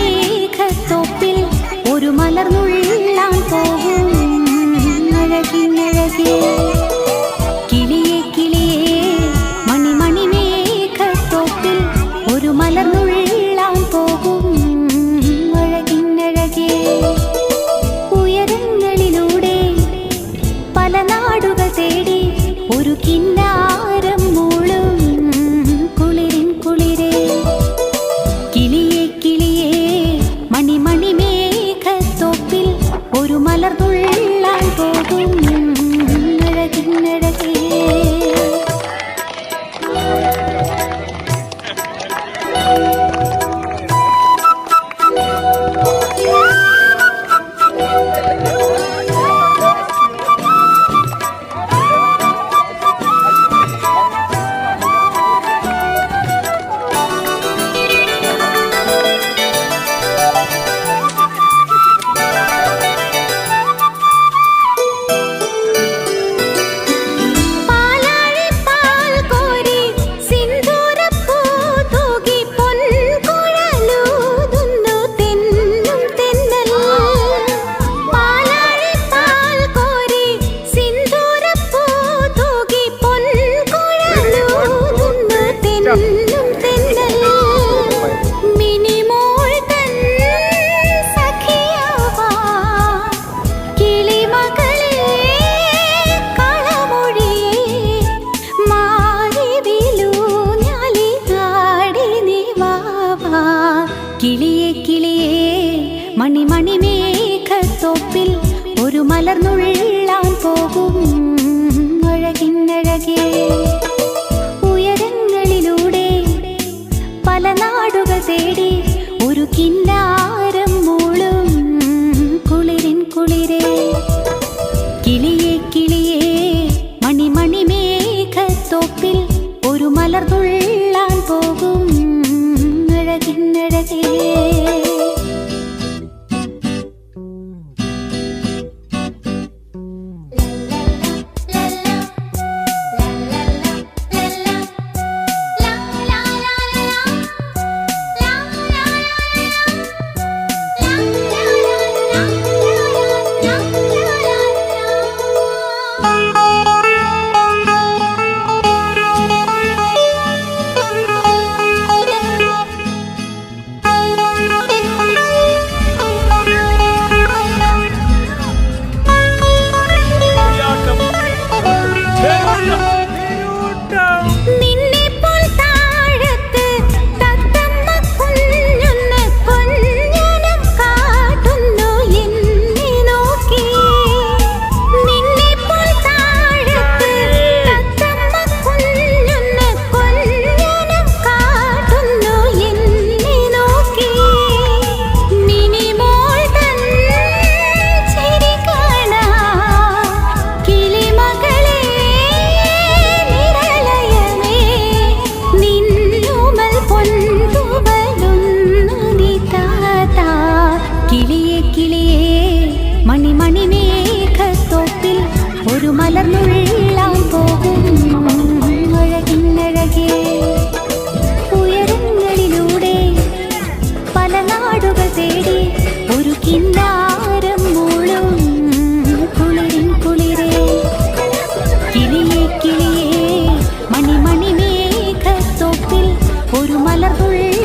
മേഘത്തോപ്പിൽ ഒരു മലർന്നുള്ളാൻ പോകും. അഴകിനഴകേ കിളിയെ കിളിയേ മണിമണി മേഘത്തോപ്പിൽ ഒരു മലർന്നുള്ളാൻ പോകും. അഴകിന്നഴകേ ഉയരങ്ങളിലൂടെ പല നാടുകൾ തേടി ഒരു കിന്നാരം മൂളും. കുളിരിൻ കുളിർ ഒരു മലർ തുള്ളി